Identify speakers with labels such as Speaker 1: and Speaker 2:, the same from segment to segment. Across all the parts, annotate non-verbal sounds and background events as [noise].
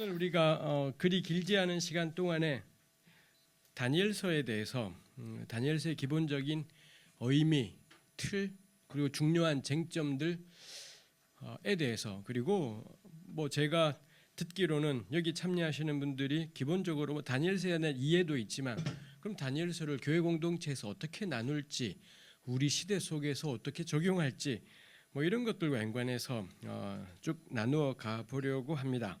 Speaker 1: 오늘 우리가 어, 그리 길지 않은 시간 동안에 다니엘서에 대해서 음, 다니엘서의 기본적인 의미, 틀 그리고 중요한 쟁점들에 대해서 그리고 뭐 제가 듣기로는 여기 참여하시는 분들이 기본적으로 뭐 다니엘서에 대한 이해도 있지만 그럼 다니엘서를 교회 공동체에서 어떻게 나눌지 우리 시대 속에서 어떻게 적용할지 뭐 이런 것들과 연관해서 어, 쭉 나누어 가 보려고 합니다.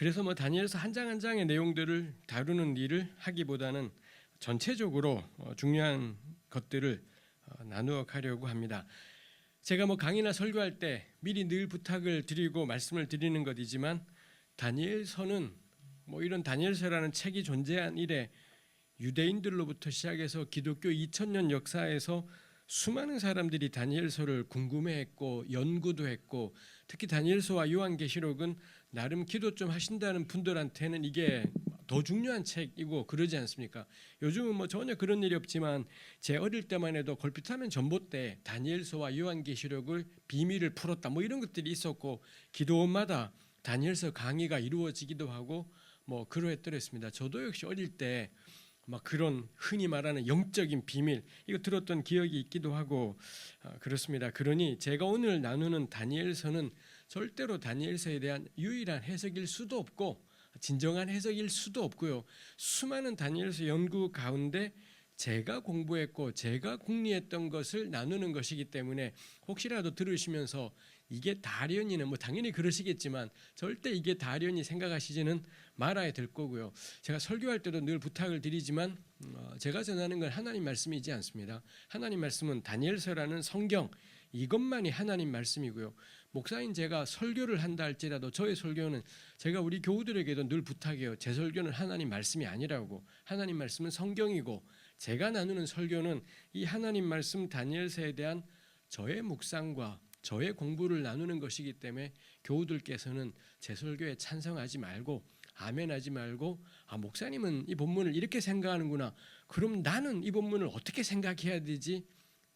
Speaker 1: 그래서 뭐 다니엘서 한 장 한 장의 내용들을 다루는 일을 하기보다는 전체적으로 어, 중요한 것들을 어, 나누어 가려고 합니다. 제가 뭐 강의나 설교할 때 미리 늘 부탁을 드리고 말씀을 드리는 것이지만 다니엘서는 뭐 이런 다니엘서라는 책이 존재한 이래 유대인들로부터 시작해서 기독교 2000년 역사에서 수많은 사람들이 다니엘서를 궁금해했고 연구도 했고 특히 다니엘서와 요한계시록은 나름 기도 좀 하신다는 분들한테는 이게 더 중요한 책이고 그러지 않습니까? 요즘은 뭐 전혀 그런 일이 없지만 제 어릴 때만 해도 걸핏하면 전봇대 다니엘서와 요한계시록을 비밀을 풀었다 뭐 이런 것들이 있었고 기도원마다 다니엘서 강의가 이루어지기도 하고 뭐 그러했더랬습니다. 저도 역시 어릴 때 막 그런 흔히 말하는 영적인 비밀 이거 들었던 기억이 있기도 하고 아, 그렇습니다. 그러니 제가 오늘 나누는 다니엘서는 절대로 다니엘서에 대한 유일한 해석일 수도 없고 진정한 해석일 수도 없고요. 수많은 다니엘서 연구 가운데 제가 공부했고 제가 궁리했던 것을 나누는 것이기 때문에 혹시라도 들으시면서 이게 다련이는 뭐 당연히 그러시겠지만 절대 이게 다련이 생각하시지는 말아야 될 거고요. 제가 설교할 때도 늘 부탁을 드리지만 어, 제가 전하는 건 하나님 말씀이지 않습니다. 하나님 말씀은 다니엘서라는 성경 이것만이 하나님 말씀이고요. 목사인 제가 설교를 한다 할지라도 저의 설교는 제가 우리 교우들에게도 늘 부탁해요. 제 설교는 하나님 말씀이 아니라고. 하나님 말씀은 성경이고 제가 나누는 설교는 이 하나님 말씀 다니엘서에 대한 저의 묵상과 저의 공부를 나누는 것이기 때문에 교우들께서는 제 설교에 찬성하지 말고 아멘하지 말고 아 목사님은 이 본문을 이렇게 생각하는구나. 그럼 나는 이 본문을 어떻게 생각해야 되지?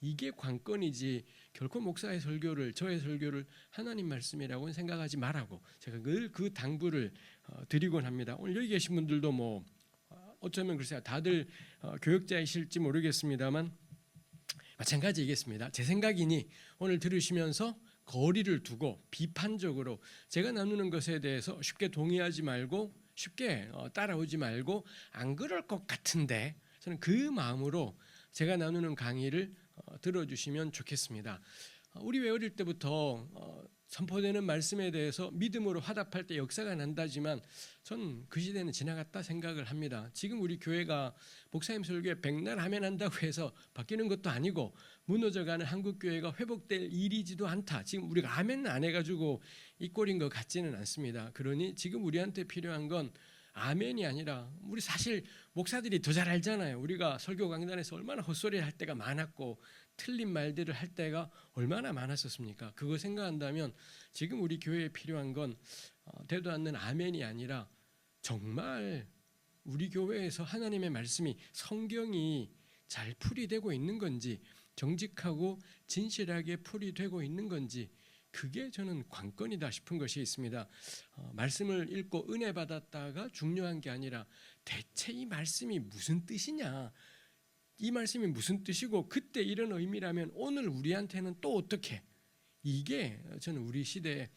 Speaker 1: 이게 관건이지 결코 목사의 설교를 저의 설교를 하나님 말씀이라고 생각하지 말라고 제가 늘 그 당부를 어, 드리곤 합니다. 오늘 여기 계신 분들도 뭐 어, 어쩌면 글쎄요 다들 어, 교역자이실지 모르겠습니다만 마찬가지이겠습니다. 제 생각이니 오늘 들으시면서 거리를 두고 비판적으로 제가 나누는 것에 대해서 쉽게 동의하지 말고 쉽게 어, 따라오지 말고 안 그럴 것 같은데 저는 그 마음으로 제가 나누는 강의를 어, 들어주시면 좋겠습니다. 어, 우리 왜 어릴 때부터 어, 선포되는 말씀에 대해서 믿음으로 화답할 때 역사가 난다지만 전 그 시대는 지나갔다 생각을 합니다. 지금 우리 교회가 목사님 설교에 백날 하면 한다고 해서 바뀌는 것도 아니고 무너져가는 한국 교회가 회복될 일이지도 않다. 지금 우리가 아멘 안 해가지고 이 꼴인 것 같지는 않습니다. 그러니 지금 우리한테 필요한 건 아멘이 아니라 우리 사실 목사들이 더 잘 알잖아요. 우리가 설교 강단에서 얼마나 헛소리 할 때가 많았고 틀린 말들을 할 때가 얼마나 많았었습니까? 그거 생각한다면 지금 우리 교회에 필요한 건 어, 되도 않는 아멘이 아니라 정말 우리 교회에서 하나님의 말씀이 성경이 잘 풀이되고 있는 건지 정직하고 진실하게 풀이되고 있는 건지 그게 저는 관건이다 싶은 것이 있습니다. 어, 말씀을 읽고 은혜 받았다가 중요한 게 아니라 대체 이 말씀이 무슨 뜻이냐? 이 말씀이 무슨 뜻이고 그때 이런 의미라면 오늘 우리한테는 또 어떻게? 이게 저는 우리 시대에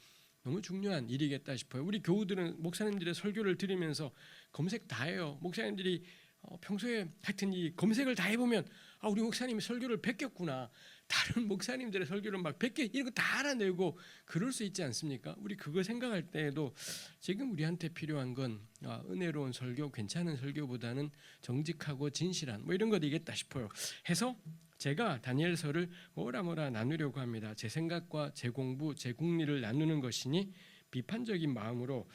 Speaker 1: 너무 중요한 일이겠다 싶어요. 우리 교우들은 목사님들의 설교를 들으면서 검색 다 해요. 목사님들이 어, 평소에 하여튼 이 검색을 다 해보면 아 우리 목사님이 설교를 베꼈구나. 다른 목사님들의 설교를 막 베껴 이런 거 다 알아내고 그럴 수 있지 않습니까? 우리 그거 생각할 때에도 지금 우리한테 필요한 건 아, 은혜로운 설교, 괜찮은 설교보다는 정직하고 진실한 뭐 이런 것이겠다 싶어요. 해서 제가 다니엘서를 뭐라 뭐라 나누려고 합니다. 제 생각과 제 공부, 제 국리를 나누는 것이니 비판적인 마음으로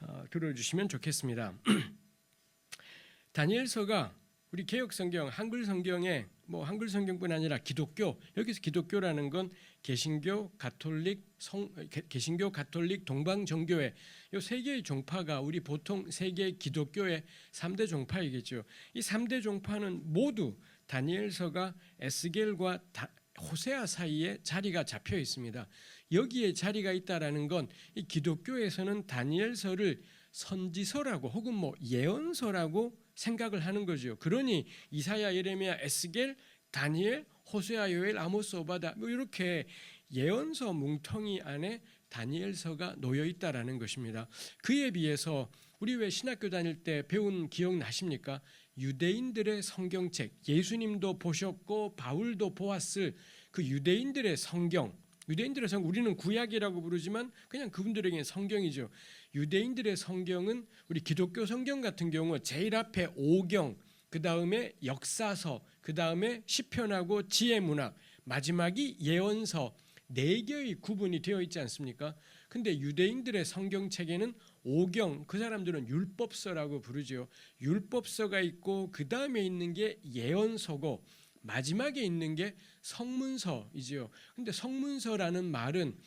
Speaker 1: 어, 들어주시면 좋겠습니다. [clears throat] 다니엘서가 우리 개혁 성경, 한글 성경에 뭐 한글 성경뿐 아니라 기독교 여기서 기독교라는 건 개신교, 가톨릭, 성 개- 개신교, 가톨릭, 동방 정교회 요세 개의 종파가 우리 보통 세계 기독교의 3대 종파이겠죠. 이 3대 종파는 모두 다니엘서가 에스겔과 다- 호세아 사이에 자리가 잡혀 있습니다. 여기에 자리가 있다라는 건 이 기독교에서는 다니엘서를 선지서라고 혹은 뭐 예언서라고 생각을 하는 거죠. 그러니 이사야, 예레미야, 에스겔, 다니엘, 호세아, 요엘, 아모스, 오바다 뭐 이렇게 예언서 뭉텅이 안에 다니엘서가 놓여 있다라는 것입니다. 그에 비해서 우리 왜 신학교 다닐 때 배운 기억 나십니까? 유대인들의 성경책, 예수님도 보셨고 바울도 보았을 그 유대인들의 성경, 유대인들의 성경 우리는 구약이라고 부르지만 그냥 그분들에게는 성경이죠. 유대인들의 성경은 우리 기독교 성경 같은 경우 제일 앞에 오경, 그 다음에 역사서, 그 다음에 시편하고 지혜문학, 마지막이 예언서 네 개의 구분이 되어 있지 않습니까? 근데 유대인들의 성경 책에는 오경 그 사람들은 율법서라고 부르죠. 율법서가 있고 그 다음에 있는 게 예언서고 마지막에 있는 게 성문서이지요. 근데 성문서라는 말은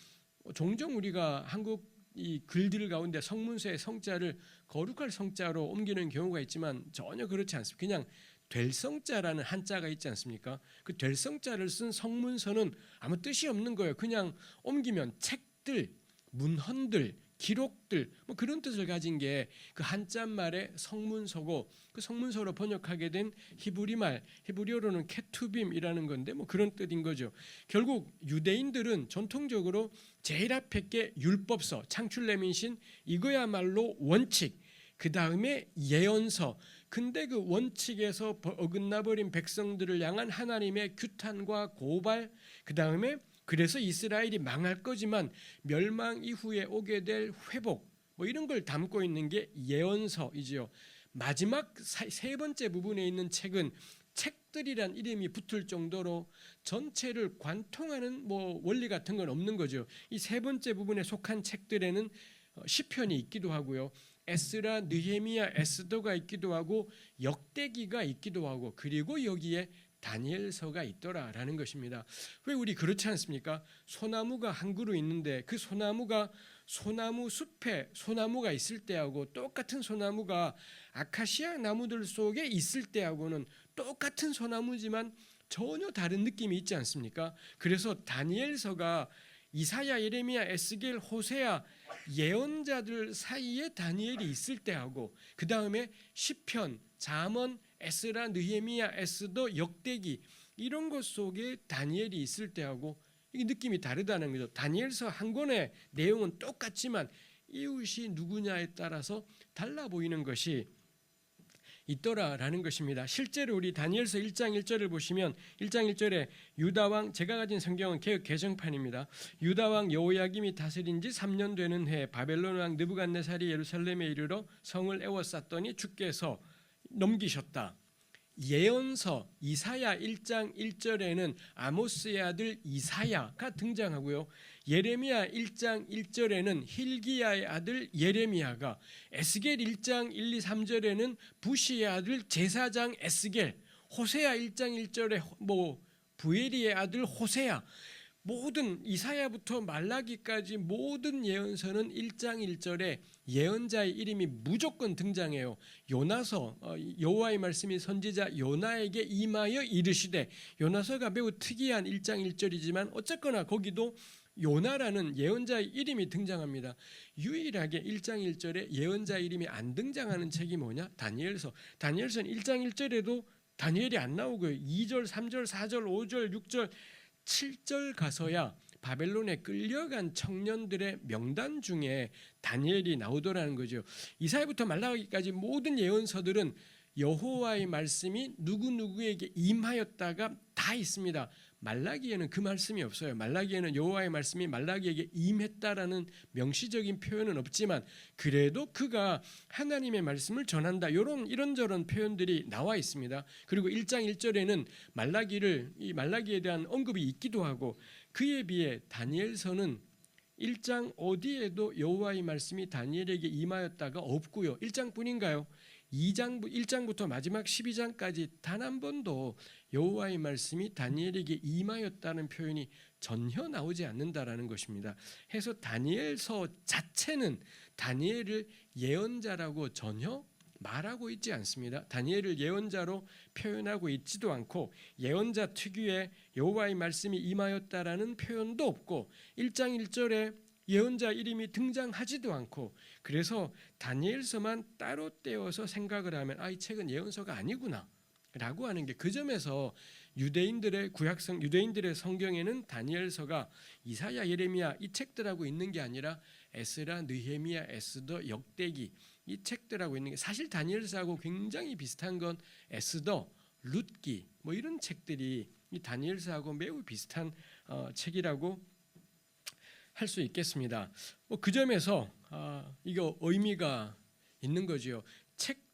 Speaker 1: 종종 우리가 한국 이 글들 가운데 성문서의 성자를 거룩할 성자로 옮기는 경우가 있지만 전혀 그렇지 않습니다. 그냥 될 성자라는 한자가 있지 않습니까? 그 될 성자를 쓴 성문서는 아무 뜻이 없는 거예요. 그냥 옮기면 책들, 문헌들, 기록들 뭐 그런 뜻을 가진 게 그 한자 말의 성문서고 그 성문서로 번역하게 된 히브리 말 히브리어로는 케투빔이라는 건데 뭐 그런 뜻인 거죠. 결국 유대인들은 전통적으로 제일 앞에 게 율법서 창출레민신 이거야말로 원칙 그 다음에 예언서 근데 그 원칙에서 어긋나 버린 백성들을 향한 하나님의 규탄과 고발 그 다음에 그래서 이스라엘이 망할 거지만 멸망 이후에 오게 될 회복 뭐 이런 걸 담고 있는 게 예언서이지요. 마지막 세 번째 부분에 있는 책은 책들이란 이름이 붙을 정도로 전체를 관통하는 뭐 원리 같은 건 없는 거죠. 이 세 번째 부분에 속한 책들에는 어, 시편이 있기도 하고요. 에스라, 느헤미야, 에스더가 있기도 하고 역대기가 있기도 하고 그리고 여기에 다니엘서가 있더라라는 것입니다. 왜 우리 그렇지 않습니까? 소나무가 한 그루 있는데 그 소나무가 소나무 숲에 소나무가 있을 때하고 똑같은 소나무가 아카시아 나무들 속에 있을 때하고는 똑같은 소나무지만 전혀 다른 느낌이 있지 않습니까? 그래서 다니엘서가 이사야, 예레미야, 에스겔, 호세아 예언자들 사이에 다니엘이 있을 때하고 그 다음에 시편, 잠언, 에스라, 느헤미야, 에스더, 역대기 이런 것 속에 다니엘이 있을 때하고 이 느낌이 다르다는 거죠. 다니엘서 한 권의 내용은 똑같지만 이웃이 누구냐에 따라서 달라 보이는 것이 있더라라는 것입니다. 실제로 우리 다니엘서 1장 1절을 보시면 1장 1절에 유다 왕 제가 가진 성경은 개혁 개정판입니다. 유다 왕 여호야김이 다스린 지 3년 되는 해 바벨론 왕 느부갓네살이 예루살렘에 이르러 성을 에워쌌더니 주께서 넘기셨다. 예언서 이사야 1장 1절에는 아모스의 아들 이사야가 등장하고요. 예레미야 1장 1절에는 힐기야의 아들 예레미야가 에스겔 1장 1, 2, 3절에는 부시의 아들 제사장 에스겔 호세아 1장 1절에 뭐 부엘리의 아들 호세아 모든 이사야부터 말라기까지 모든 예언서는 1장 1절에 예언자의 이름이 무조건 등장해요. 요나서 어, 여호와의 말씀이 선지자 요나에게 임하여 이르시되 요나서가 매우 특이한 1장 1절이지만 어쨌거나 거기도 요나라는 예언자의 이름이 등장합니다. 유일하게 1장 1절에 예언자 이름이 안 등장하는 책이 뭐냐? 다니엘서. 다니엘서는 1장 1절에도 다니엘이 안 나오고요. 2절, 3절, 4절, 5절, 6절 7절 가서야 바벨론에 끌려간 청년들의 명단 중에 다니엘이 나오더라는 거죠. 이사야부터 말라기까지 모든 예언서들은 여호와의 말씀이 누구 누구에게 임하였다가 다 있습니다. 말라기에는 그 말씀이 없어요. 말라기에는 여호와의 말씀이 말라기에게 임했다라는 명시적인 표현은 없지만 그래도 그가 하나님의 말씀을 전한다. 이런 이런저런 표현들이 나와 있습니다. 그리고 1장 1절에는 말라기를 이 말라기에 대한 언급이 있기도 하고 그에 비해 다니엘서는 1장 어디에도 여호와의 말씀이 다니엘에게 임하였다가 없고요. 1장뿐인가요? 2장 1장부터 마지막 12장까지 단 한 번도 여호와의 말씀이 다니엘에게 임하였다는 표현이 전혀 나오지 않는다라는 것입니다. 해서 다니엘서 자체는 다니엘을 예언자라고 전혀 말하고 있지 않습니다. 다니엘을 예언자로 표현하고 있지도 않고 예언자 특유의 여호와의 말씀이 임하였다라는 표현도 없고 1장 1절에 예언자 이름이 등장하지도 않고 그래서 다니엘서만 따로 떼어서 생각을 하면 아 이 책은 예언서가 아니구나. 라고 하는 게 그 점에서 유대인들의 구약성 유대인들의 성경에는 다니엘서가 이사야 예레미야 이 책들하고 있는 게 아니라 에스라 느헤미야 에스더 역대기 이 책들하고 있는 게 사실 다니엘서하고 굉장히 비슷한 건 에스더 룻기 뭐 이런 책들이 이 다니엘서하고 매우 비슷한 어, 책이라고 할 수 있겠습니다. 뭐 그 점에서 아, 이거 의미가 있는 거지요.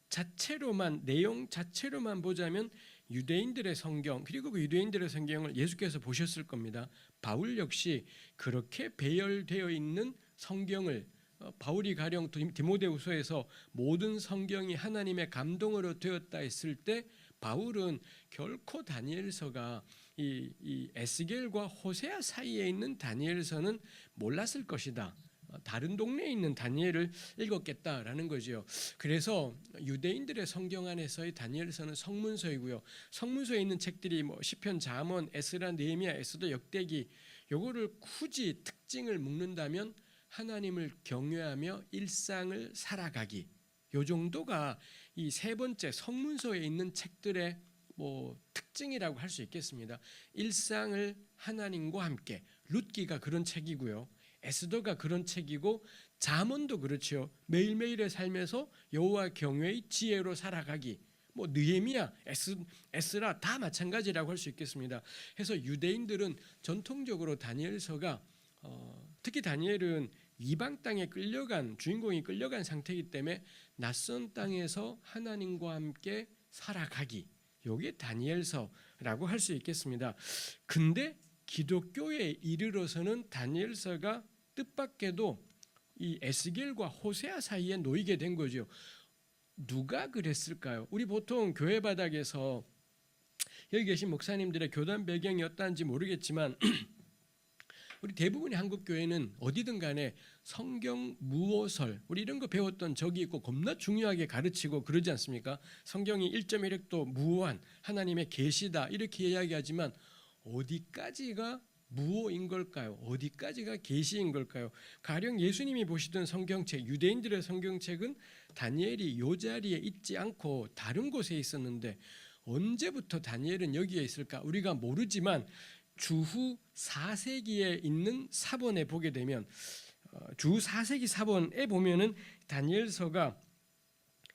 Speaker 1: 책 자체로만 내용 자체로만 보자면 유대인들의 성경 그리고 그 유대인들의 성경을 예수께서 보셨을 겁니다. 바울 역시 그렇게 배열되어 있는 성경을 어, 바울이 가령 디- 디모데후서에서 모든 성경이 하나님의 감동으로 되었다 했을 때 바울은 결코 다니엘서가 이, 이 에스겔과 호세아 사이에 있는 다니엘서는 몰랐을 것이다. 어, 다른 동네에 있는 다니엘을 읽었겠다라는 거지요. 그래서 유대인들의 성경 안에서의 다니엘서는 성문서이고요. 성문서에 있는 책들이 뭐 시편, 잠언, 에스라, 느헤미야, 에스더, 역대기 요거를 굳이 특징을 묶는다면 하나님을 경외하며 일상을 살아가기 요 정도가 이 세 번째 성문서에 있는 책들의 뭐 특징이라고 할 수 있겠습니다. 일상을 하나님과 함께 룻기가 그런 책이고요. 에스더가 그런 책이고 잠언도 그렇죠. 매일매일의 삶에서 여호와 경외의 지혜로 살아가기. 뭐 느헤미야, 에스, 에스라 다 마찬가지라고 할 수 있겠습니다. 해서 유대인들은 전통적으로 다니엘서가 어, 특히 다니엘은 이방 땅에 끌려간 주인공이 끌려간 상태이기 때문에 낯선 땅에서 하나님과 함께 살아가기. 요게 다니엘서라고 할 수 있겠습니다. 근데 기독교에 이르러서는 다니엘서가 뜻밖에도 이 에스겔과 호세아 사이에 놓이게 된 거죠. 누가 그랬을까요? 우리 보통 교회 바닥에서 여기 계신 목사님들의 교단 배경이 어떤지 모르겠지만 [clears throat] 우리 대부분의 한국 교회는 어디든 간에 성경 무호설 우리 이런 거 배웠던 적이 있고 겁나 중요하게 가르치고 그러지 않습니까? 성경이 1.1획도 무호한 하나님의 계시다 이렇게 이야기하지만 어디까지가 무호인 걸까요? 어디까지가 계시인 걸까요? 가령 예수님이 보시던 성경책 유대인들의 성경책은 다니엘이 요 자리에 있지 않고 다른 곳에 있었는데 언제부터 다니엘은 여기에 있을까? 우리가 모르지만 주후 4세기에 있는 사본에 보게 되면 어, 주 4세기 사본에 보면은 다니엘서가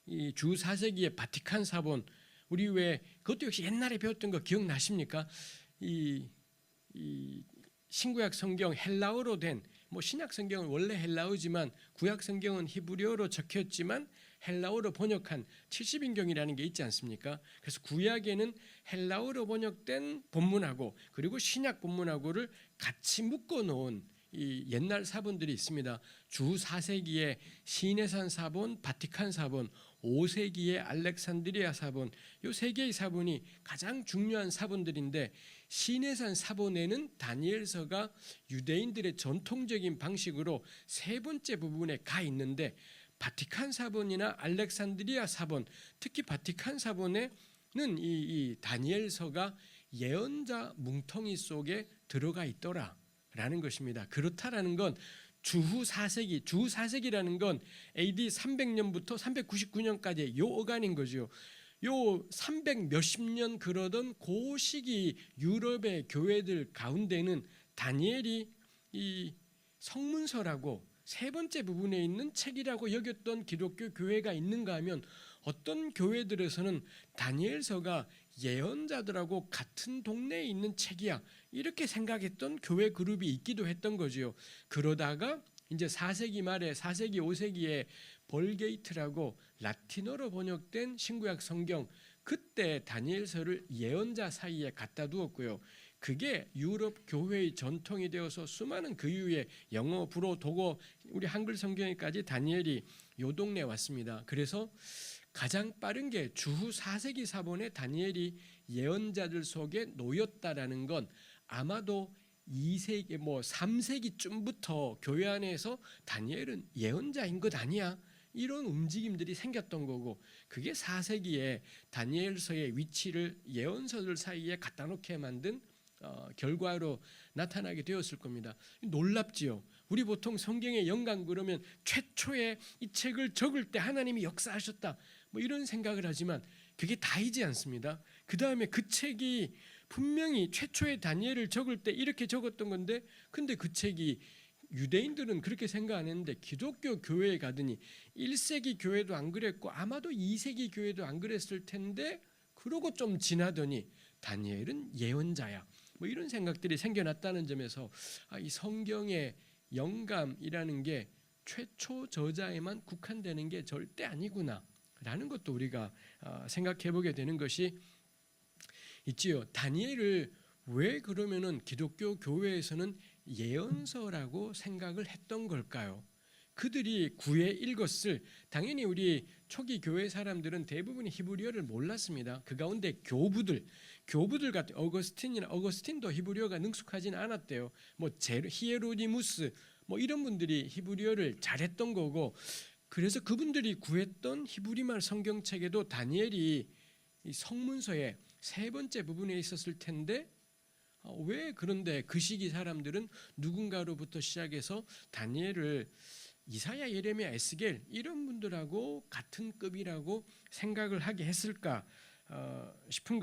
Speaker 1: 이 주 4세기의 바티칸 사본 우리 왜 그것도 역시 옛날에 배웠던 거 기억나십니까? 이, 이 신구약 성경 헬라어로 된 뭐 신약 성경은 원래 헬라어지만 구약 성경은 히브리어로 적혔지만 헬라어로 번역한 70인경이라는 게 있지 않습니까? 그래서 구약에는 헬라어로 번역된 본문하고 그리고 신약 본문하고를 같이 묶어 놓은 이 옛날 사본들이 있습니다. 주 4세기의 시내산 사본, 바티칸 사본, 5세기의 알렉산드리아 사본, 요세 개의 사본이 가장 중요한 사본들인데 시내산 사본에는 다니엘서가 유대인들의 전통적인 방식으로 세 번째 부분에 가 있는데 바티칸 사본이나 알렉산드리아 사본, 특히 바티칸 사본에는 이, 이 다니엘서가 예언자 뭉텅이 속에 들어가 있더라 라는 것입니다. 그렇다라는 건 주후 4세기, 주 4세기라는 건 AD 300년부터 399년까지의 요 어간인 거죠. 요300 몇십 년 그러던 그 시기 유럽의 교회들 가운데는 다니엘이 이 성문서라고 세 번째 부분에 있는 책이라고 여겼던 기독교 교회가 있는가 하면 어떤 교회들에서는 다니엘서가 예언자들하고 같은 동네에 있는 책이야 이렇게 생각했던 교회 그룹이 있기도 했던 거지요. 그러다가 이제 4세기 말에 4세기 5세기에 벌게이트라고 라틴어로 번역된 신구약 성경 그때 다니엘서를 예언자 사이에 갖다 두었고요. 그게 유럽 교회의 전통이 되어서 수많은 그 이후에 영어, 불어, 독어, 우리 한글 성경에까지 다니엘이 요 동네에 왔습니다. 그래서 가장 빠른 게 주후 4세기 사본에 다니엘이 예언자들 속에 놓였다라는 건 아마도 2세기 뭐 3세기쯤부터 교회 안에서 다니엘은 예언자인 것 아니야. 이런 움직임들이 생겼던 거고 그게 4세기에 다니엘서의 위치를 예언서들 사이에 갖다 놓게 만든 어, 결과로 나타나게 되었을 겁니다. 놀랍지요. 우리 보통 성경의 영감 그러면 최초에 이 책을 적을 때 하나님이 역사하셨다. 뭐 이런 생각을 하지만 그게 다이지 않습니다. 그 다음에 그 책이 분명히 최초의 다니엘을 적을 때 이렇게 적었던 건데, 근데 그 책이 유대인들은 그렇게 생각 안 했는데 기독교 교회에 가더니 1세기 교회도 안 그랬고 아마도 2세기 교회도 안 그랬을 텐데 그러고 좀 지나더니 다니엘은 예언자야. 뭐 이런 생각들이 생겨났다는 점에서 아, 이 성경의 영감이라는 게 최초 저자에만 국한되는 게 절대 아니구나 라는 것도 우리가 아, 생각해 보게 되는 것이 있지요. 다니엘을 왜 그러면은 기독교 교회에서는 예언서라고 생각을 했던 걸까요? 그들이 구에 읽었을 당연히 우리 초기 교회 사람들은 대부분이 히브리어를 몰랐습니다. 그 가운데 교부들, 교부들 같은 어거스틴이나 어거스틴도 히브리어가 능숙하지는 않았대요. 뭐제 히에로니무스 뭐 이런 분들이 히브리어를 잘했던 거고 그래서 그분들이 구했던 히브리말 성경책에도 다니엘이 이 성문서의 세 번째 부분에 있었을 텐데 어, 왜 그런데 그 시기 사람들은 누군가로부터 시작해서 다니엘을 이사야, 예레미야, 에스겔 이런 분들하고 같은 급이라고 생각을 하게 했을까 어, 싶은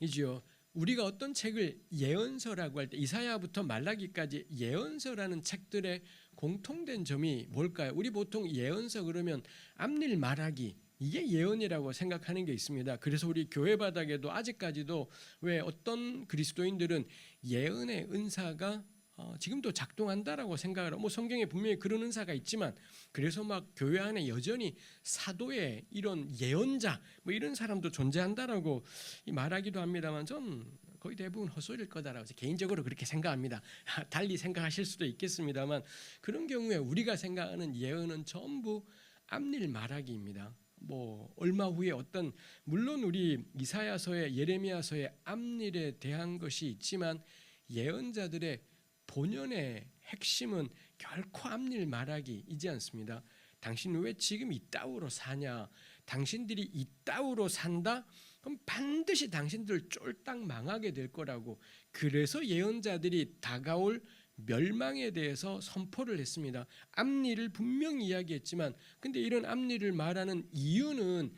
Speaker 1: 것이지요. 우리가 어떤 책을 예언서라고 할 때 이사야부터 말라기까지 예언서라는 책들의 공통된 점이 뭘까요? 우리 보통 예언서 그러면 앞일 말하기 이게 예언이라고 생각하는 게 있습니다. 그래서 우리 교회 바닥에도 아직까지도 왜 어떤 그리스도인들은 예언의 은사가 어, 지금도 작동한다라고 생각을 뭐 성경에 분명히 그런 은사가 있지만 그래서 막 교회 안에 여전히 사도의 이런 예언자 뭐 이런 사람도 존재한다라고 말하기도 합니다만 전 거의 대부분 헛소리일 거다라고 개인적으로 그렇게 생각합니다. [laughs] 달리 생각하실 수도 있겠습니다만 그런 경우에 우리가 생각하는 예언은 전부 앞일 말하기입니다. 뭐 얼마 후에 어떤 물론 우리 이사야서의 예레미야서의 앞일에 대한 것이 있지만 예언자들의 본연의 핵심은 결코 앞일 말하기이지 않습니다. 당신 왜 지금 이따위로 사냐? 당신들이 이따위로 산다? 그럼 반드시 당신들 쫄딱 망하게 될 거라고. 그래서 예언자들이 다가올 멸망에 대해서 선포를 했습니다. 앞일을 분명히 이야기했지만 근데 이런 앞일을 말하는 이유는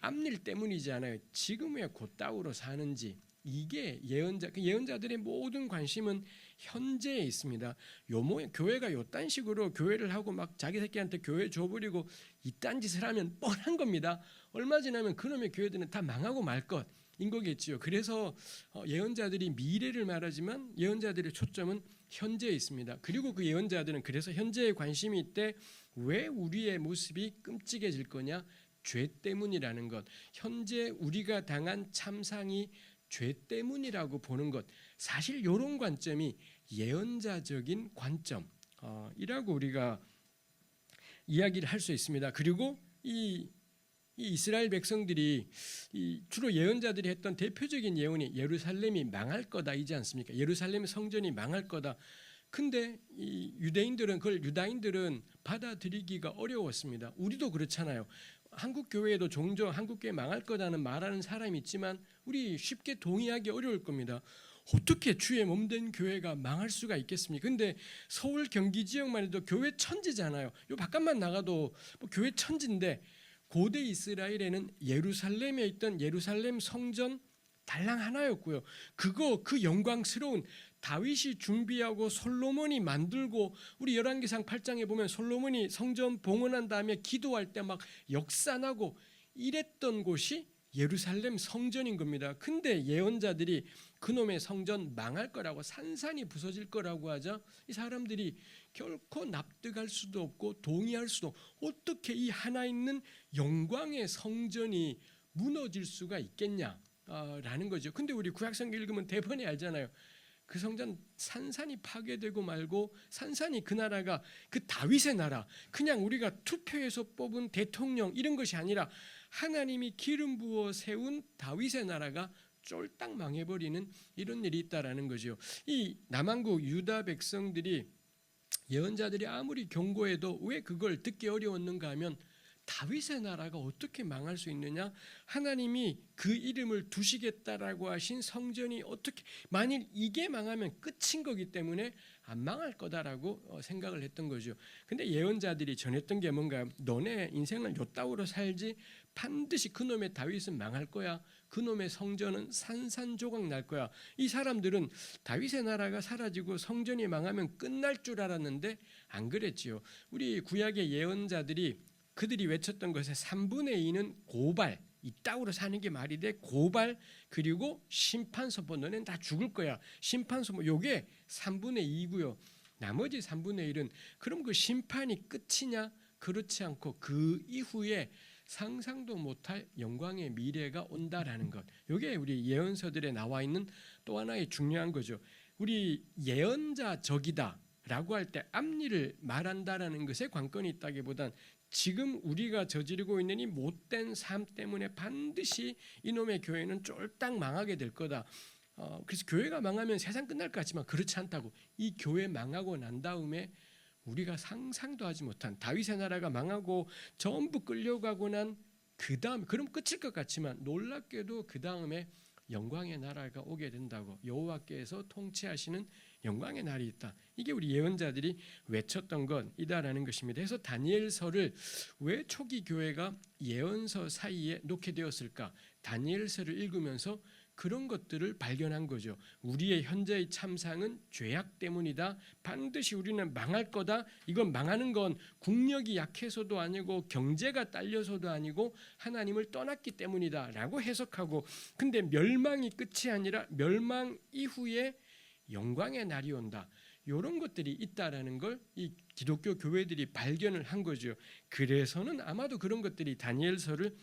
Speaker 1: 앞일 때문이지 않아요. 지금 왜 곧다우로 사는지 이게 예언자 그 예언자들의 모든 관심은 현재에 있습니다. 요모 교회가 요딴 식으로 교회를 하고 막 자기 새끼한테 교회 줘버리고 이딴 짓을 하면 뻔한 겁니다. 얼마 지나면 그놈의 교회들은 다 망하고 말 것. 인 거겠지요. 그래서 어, 예언자들이 미래를 말하지만 예언자들의 초점은 현재에 있습니다. 그리고 그 예언자들은 그래서 현재에 관심이 있대 왜 우리의 모습이 끔찍해질 거냐? 죄 때문이라는 것. 현재 우리가 당한 참상이 죄 때문이라고 보는 것. 사실 이런 관점이 예언자적인 관점이라고 우리가 이야기를 할 수 있습니다. 그리고 이, 이 이스라엘 백성들이 이 주로 예언자들이 했던 대표적인 예언이 예루살렘이 망할 거다이지 않습니까? 예루살렘 성전이 망할 거다. 근데 이 유대인들은 그걸 유다인들은 받아들이기가 어려웠습니다. 우리도 그렇잖아요. 한국 교회에도 종종 한국 교회 망할 거다는 말하는 사람이 있지만 우리 쉽게 동의하기 어려울 겁니다. 어떻게 주의 몸된 교회가 망할 수가 있겠습니까? 근데 서울 경기 지역만 해도 교회 천지잖아요. 요 바깥만 나가도 뭐 교회 천지인데 고대 이스라엘에는 예루살렘에 있던 예루살렘 성전 달랑 하나였고요. 그거 그 영광스러운 다윗이 준비하고 솔로몬이 만들고 우리 열왕기상 8장에 보면 솔로몬이 성전 봉헌한 다음에 기도할 때 막 역산하고 이랬던 곳이 예루살렘 성전인 겁니다. 근데 예언자들이 그놈의 성전 망할 거라고 산산이 부서질 거라고 하자 이 사람들이 결코 납득할 수도 없고 동의할 수도 어떻게 이 하나 있는 영광의 성전이 무너질 수가 있겠냐라는 거죠. 근데 우리 구약성경 읽으면 대번에 알잖아요. 그 성전 산산이 파괴되고 말고 산산이 그 나라가 그 다윗의 나라 그냥 우리가 투표해서 뽑은 대통령 이런 것이 아니라 하나님이 기름 부어 세운 다윗의 나라가 쫄딱 망해버리는 이런 일이 있다라는 거죠. 이 남한국 유다 백성들이 예언자들이 아무리 경고해도 왜 그걸 듣기 어려웠는가 하면 다윗의 나라가 어떻게 망할 수 있느냐? 하나님이 그 이름을 두시겠다라고 하신 성전이 어떻게 만일 이게 망하면 끝인 거기 때문에 안 망할 거다라고 어, 생각을 했던 거죠. 근데 예언자들이 전했던 게 뭔가 너네 인생을 요따구로 살지 반드시 그놈의 다윗은 망할 거야. 그놈의 성전은 산산조각 날 거야. 이 사람들은 다윗의 나라가 사라지고 성전이 망하면 끝날 줄 알았는데 안 그랬지요. 우리 구약의 예언자들이 그들이 외쳤던 것의 3분의 2는 고발, 이따구로 사는 게 말이 돼? 고발 그리고 심판선포 너는 다 죽을 거야. 심판선포 요게 3분의 2고요. 나머지 3분의 1은 그럼 그 심판이 끝이냐? 그렇지 않고 그 이후에 상상도 못할 영광의 미래가 온다라는 것. 요게 우리 예언서들에 나와 있는 또 하나의 중요한 거죠. 우리 예언자 적이다 라고 할 때 앞니를 말한다라는 것에 관건이 있다기보단 지금 우리가 저지르고 있는 이 못된 삶 때문에 반드시 이놈의 교회는 쫄딱 망하게 될 거다. 어, 그래서 교회가 망하면 세상 끝날 것 같지만 그렇지 않다고. 이 교회 망하고 난 다음에 우리가 상상도 하지 못한 다윗의 나라가 망하고 전부 끌려가고 난 그 다음 그럼 끝일 것 같지만 놀랍게도 그 다음에 영광의 나라가 오게 된다고 여호와께서 통치하시는 영광의 날이 있다. 이게 우리 예언자들이 외쳤던 것이다라는 것입니다. 그래서 다니엘서를 왜 초기 교회가 예언서 사이에 놓게 되었을까? 다니엘서를 읽으면서 그런 것들을 발견한 거죠. 우리의 현재의 참상은 죄악 때문이다. 반드시 우리는 망할 거다. 이건 망하는 건 국력이 약해서도 아니고 경제가 딸려서도 아니고 하나님을 떠났기 때문이다라고 해석하고 근데 멸망이 끝이 아니라 멸망 이후에 영광의 날이 온다. 이런 것들이 있다라는 걸 이 기독교 교회들이 발견을 한 거죠. 그래서는 아마도 그런 것들이 다니엘서를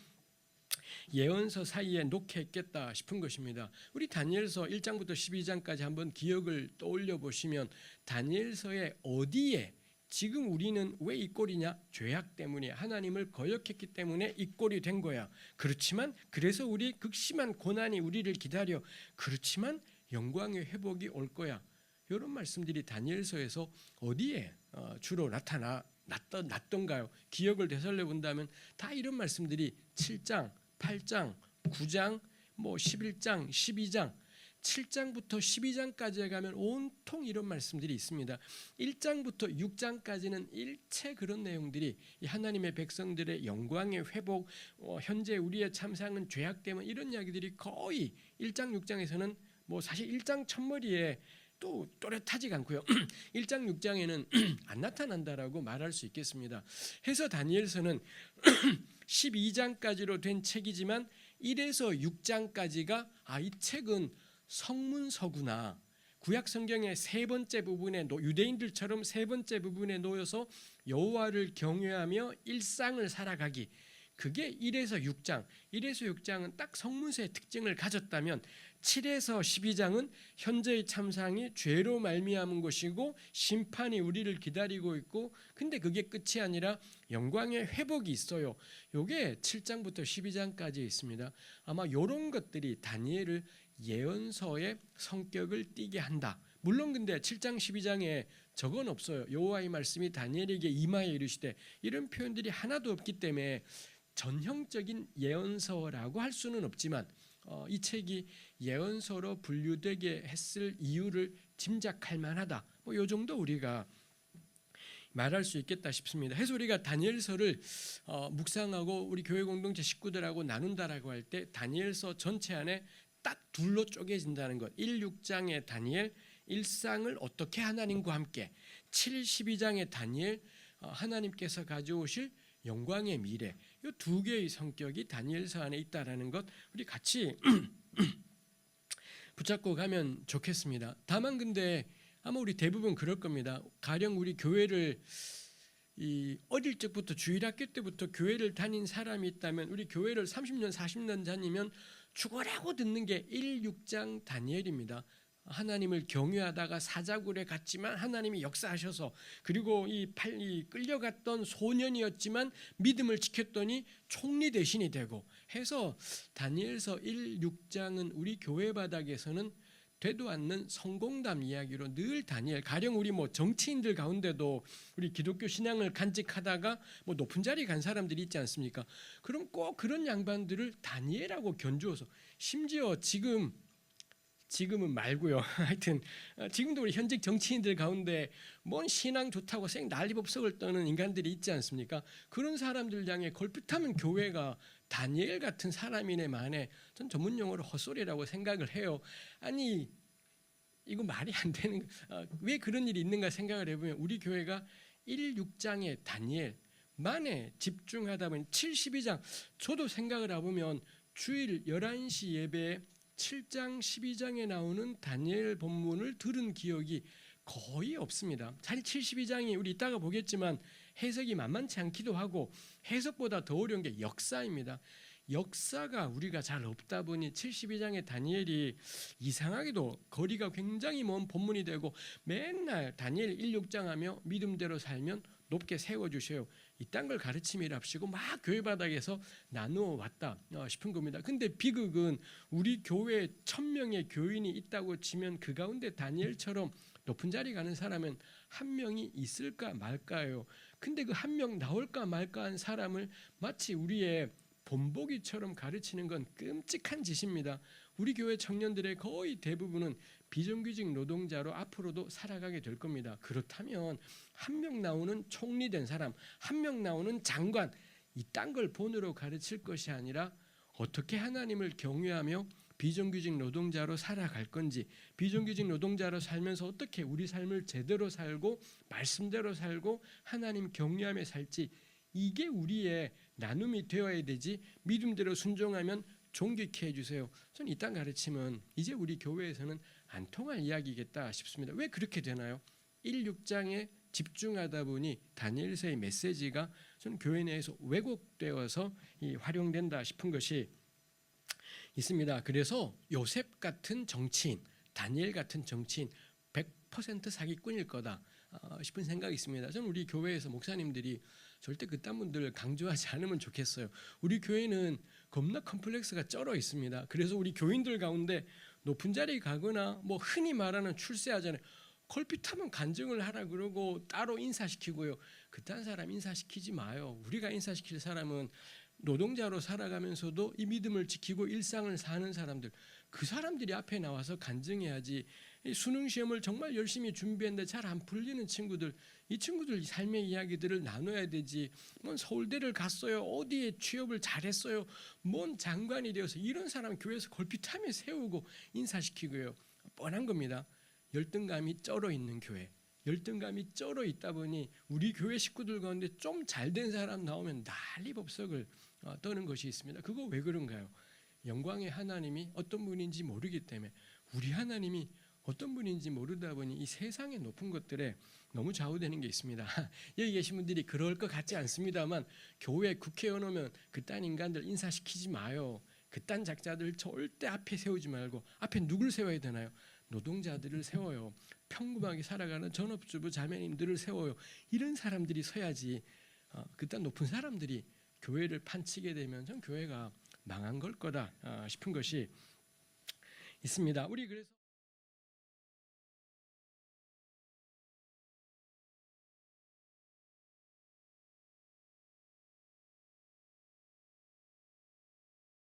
Speaker 1: 예언서 사이에 놓게 했겠다 싶은 것입니다. 우리 다니엘서 1장부터 12장까지 한번 기억을 떠올려 보시면 다니엘서의 어디에 지금 우리는 왜 이 꼴이냐? 죄악 때문에 하나님을 거역했기 때문에 이 꼴이 된 거야. 그렇지만 그래서 우리 극심한 고난이 우리를 기다려. 그렇지만 영광의 회복이 올 거야. 이런 말씀들이 다니엘서에서 어디에 어, 주로 나타나 났던, 났던가요? 기억을 되살려 본다면 다 이런 말씀들이 7장, 8장, 9장, 뭐 11장, 12장, 7장부터 12장까지에 가면 온통 이런 말씀들이 있습니다. 1장부터 6장까지는 일체 그런 내용들이 이 하나님의 백성들의 영광의 회복, 어, 현재 우리의 참상은 죄악 때문 이런 이야기들이 거의 1장, 6장에서는 뭐 사실 1장 첫머리에 또 또렷하지가 않고요. [clears throat] 1장 6장에는 [clears throat] 안 나타난다라고 말할 수 있겠습니다. 해서 다니엘서는 [clears throat] 12장까지로 된 책이지만 1에서 6장까지가 아 이 책은 성문서구나. 구약 성경의 세 번째 부분에 놓- 유대인들처럼 세 번째 부분에 놓여서 여호와를 경외하며 일상을 살아가기. 그게 1에서 6장. 1에서 6장은 딱 성문서의 특징을 가졌다면 7에서 12장은 현재의 참상이 죄로 말미암은 것이고 심판이 우리를 기다리고 있고 근데 그게 끝이 아니라 영광의 회복이 있어요. 요게 7장부터 12장까지 있습니다. 아마 요런 것들이 다니엘을 예언서의 성격을 띠게 한다. 물론 근데 7장 12장에 저건 없어요. 여호와의 말씀이 다니엘에게 이마에 이르시되 이런 표현들이 하나도 없기 때문에 전형적인 예언서라고 할 수는 없지만 어, 이 책이 예언서로 분류되게 했을 이유를 짐작할 만하다. 뭐 요 정도 우리가 말할 수 있겠다 싶습니다. 해서 우리가 다니엘서를 어, 묵상하고 우리 교회 공동체 식구들하고 나눈다라고 할 때 다니엘서 전체 안에 딱 둘로 쪼개진다는 것. 1, 6장의 다니엘 일상을 어떻게 하나님과 함께 7, 12장의 다니엘 어, 하나님께서 가져오실 영광의 미래 이 두 개의 성격이 다니엘서 안에 있다라는 것 우리 같이 [clears throat] 붙잡고 가면 좋겠습니다. 다만 근데 아마 우리 대부분 그럴 겁니다. 가령 우리 교회를 이 어릴 적부터 주일학교 때부터 교회를 다닌 사람이 있다면 우리 교회를 30년 40년 다니면 죽어라고 듣는 게 1, 6장 다니엘입니다. 하나님을 경외하다가 사자굴에 갔지만 하나님이 역사하셔서 그리고 이, 팔, 이 끌려갔던 소년이었지만 믿음을 지켰더니 총리 대신이 되고 해서 다니엘서 1, 6장은 우리 교회 바닥에서는 되도 않는 성공담 이야기로 늘 다니엘 가령 우리 뭐 정치인들 가운데도 우리 기독교 신앙을 간직하다가 뭐 높은 자리 간 사람들이 있지 않습니까? 그럼 꼭 그런 양반들을 다니엘하고 견주어서 심지어 지금 지금은 말고요. [laughs] 하여튼 어, 지금도 우리 현직 정치인들 가운데 뭔 신앙 좋다고 생 난리법석을 떠는 인간들이 있지 않습니까? 그런 사람들 향해 걸핏하면 교회가 다니엘 같은 사람이네 만에 전 전문 용어로 헛소리라고 생각을 해요. 아니 이거 말이 안 되는 어, 왜 그런 일이 있는가 생각을 해보면 우리 교회가 1, 6장의 다니엘 만에 집중하다 보니 72장 저도 생각을 해보면 주일 11시 예배에 7장 12장에 나오는 다니엘 본문을 들은 기억이 거의 없습니다. 사실 72장이 우리 이따가 보겠지만 해석이 만만치 않기도 하고 해석보다 더 어려운 게 역사입니다. 역사가 우리가 잘 없다 보니 72장의 다니엘이 이상하게도 거리가 굉장히 먼 본문이 되고 맨날 다니엘 1, 6장 하며 믿음대로 살면 높게 세워주셔요. 이딴 걸 가르침이랍시고 막 교회 바닥에서 나누어 왔다 어, 싶은 겁니다. 근데 비극은 우리 교회에 천 명의 교인이 있다고 치면 그 가운데 다니엘처럼 높은 자리 가는 사람은 한 명이 있을까 말까요. 근데 그 한 명 나올까 말까 한 사람을 마치 우리의 본보기처럼 가르치는 건 끔찍한 짓입니다. 우리 교회 청년들의 거의 대부분은 비정규직 노동자로 앞으로도 살아가게 될 겁니다. 그렇다면 한 명 나오는 총리 된 사람, 한 명 나오는 장관 이딴 걸 본으로 가르칠 것이 아니라 어떻게 하나님을 경외하며 비정규직 노동자로 살아갈 건지 비정규직 노동자로 살면서 어떻게 우리 삶을 제대로 살고 말씀대로 살고 하나님 경외하며 살지 이게 우리의 나눔이 되어야 되지 믿음대로 순종하면 존귀케 해주세요. 저는 이딴 가르침은 이제 우리 교회에서는 안 통할 이야기겠다 싶습니다. 왜 그렇게 되나요? 1, 6장에 집중하다 보니 다니엘서의 메시지가 저는 교회 내에서 왜곡되어서 이 활용된다 싶은 것이 있습니다. 그래서 요셉 같은 정치인, 다니엘 같은 정치인 100% 사기꾼일 거다 어, 싶은 생각이 있습니다. 저는 우리 교회에서 목사님들이 절대 그딴 분들 강조하지 않으면 좋겠어요. 우리 교회는 겁나 컴플렉스가 쩔어 있습니다. 그래서 우리 교인들 가운데 높은 자리 가거나 뭐 흔히 말하는 출세하잖아요. 걸핏하면 간증을 하라 그러고 따로 인사시키고요. 그딴 사람 인사시키지 마요. 우리가 인사시킬 사람은 노동자로 살아가면서도 이 믿음을 지키고 일상을 사는 사람들 그 사람들이 앞에 나와서 간증해야지 이 수능 시험을 정말 열심히 준비했는데 잘 안 풀리는 친구들 이 친구들 삶의 이야기들을 나눠야 되지. 뭔 서울대를 갔어요? 어디에 취업을 잘했어요? 뭔 장관이 되어서 이런 사람 교회에서 걸핏하며 세우고 인사시키고요. 뻔한 겁니다. 열등감이 쩔어 있는 교회. 열등감이 쩔어 있다 보니 우리 교회 식구들 가운데 좀 잘 된 사람 나오면 난리 법석을 어, 떠는 것이 있습니다. 그거 왜 그런가요? 영광의 하나님이 어떤 분인지 모르기 때문에 우리 하나님이 어떤 분인지 모르다 보니 이 세상의 높은 것들에 너무 좌우되는 게 있습니다. [laughs] 여기 계신 분들이 그럴 것 같지 않습니다만 교회 국회의원 오면 그딴 인간들 인사시키지 마요. 그딴 작자들 절대 앞에 세우지 말고 앞에 누굴 세워야 되나요? 노동자들을 세워요. 평범하게 살아가는 전업주부 자매님들을 세워요. 이런 사람들이 서야지 어, 그딴 높은 사람들이 교회를 판치게 되면 전 교회가 망한 걸 거다 어, 싶은 것이 있습니다. 우리 그래서